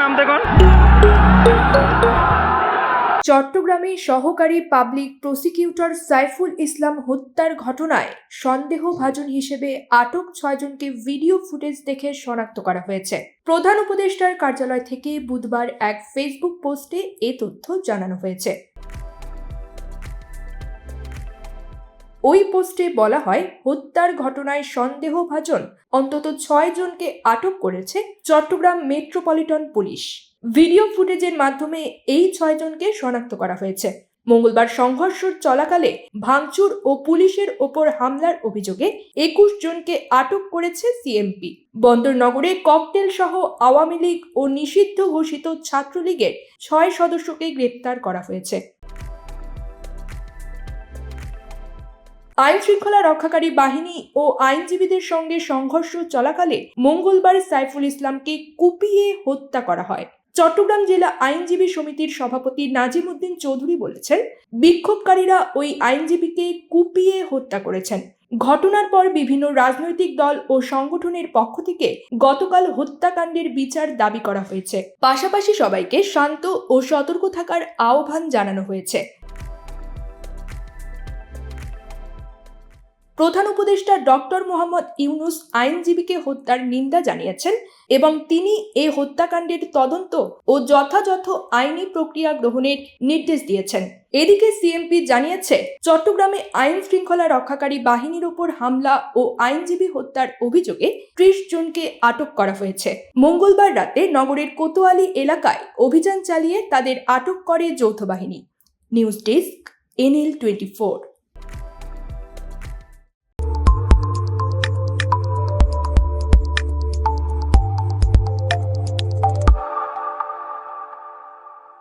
নামতে চট্টগ্রামে সহকারী পাবলিক প্রসিকিউটর সাইফুল ইসলাম হত্যার ঘটনায় সন্দেহভাজন হিসেবে আটক ছয়জনকে ভিডিও ফুটেজ দেখে শনাক্ত করা হয়েছে। প্রধান উপদেষ্টার কার্যালয় থেকে বুধবার এক ফেসবুক পোস্টে এ তথ্য জানানো হয়েছে। ওই পোস্টে বলা হয়, হত্যার ঘটনায় সন্দেহভাজন, অন্তত ছয় জনকে আটক করেছে চট্টগ্রাম মেট্রোপলিটন পুলিশ। ভিডিও ফুটেজের মাধ্যমে এই ছয়জনকে শনাক্ত করা হয়েছে। মঙ্গলবার সংঘর্ষ চলাকালে ভাঙচুর ও পুলিশের ওপর হামলার অভিযোগে একুশ জনকে আটক করেছে সিএমপি। বন্দরনগরে ককটেল সহ আওয়ামী লীগ ও নিষিদ্ধ ঘোষিত ছাত্রলীগের ছয় সদস্যকে গ্রেপ্তার করা হয়েছে। আইন শৃঙ্খলা রক্ষাকারী বাহিনী ও আইনজীবীদের সঙ্গে সংঘর্ষ চলাকালে মঙ্গলবার সাইফুল ইসলামকে কুপিয়ে হত্যা করা হয়। চট্টগ্রাম জেলা আইনজীবী সমিতির সভাপতি নাজিম উদ্দিন চৌধুরী বলেছেন, বিক্ষোভকারীরা ওই আইনজীবীকে কুপিয়ে হত্যা করেছেন। ঘটনার পর বিভিন্ন রাজনৈতিক দল ও সংগঠনের পক্ষ থেকে গতকাল হত্যাকাণ্ডের বিচার দাবি করা হয়েছে। পাশাপাশি সবাইকে শান্ত ও সতর্ক থাকার আহ্বান জানানো হয়েছে। প্রধান উপদেষ্টা ডক্টর মোহাম্মদ ইউনুস আইনজীবীকে হত্যার নিন্দা জানিয়েছেন এবং তিনি এ হত্যাকাণ্ডের তদন্ত ও যথাযথ আইনি প্রক্রিয়া গ্রহণের নির্দেশ দিয়েছেন। এদিকে সিএমপি জানিয়েছে, চট্টগ্রামে আইন শৃঙ্খলা রক্ষাকারী বাহিনীর ওপর হামলা ও আইনজীবী হত্যার অভিযোগে ত্রিশ জনকে আটক করা হয়েছে। মঙ্গলবার রাতে নগরের কোতোয়ালি এলাকায় অভিযান চালিয়ে তাদের আটক করে যৌথ বাহিনী। News desk, NL twenty four.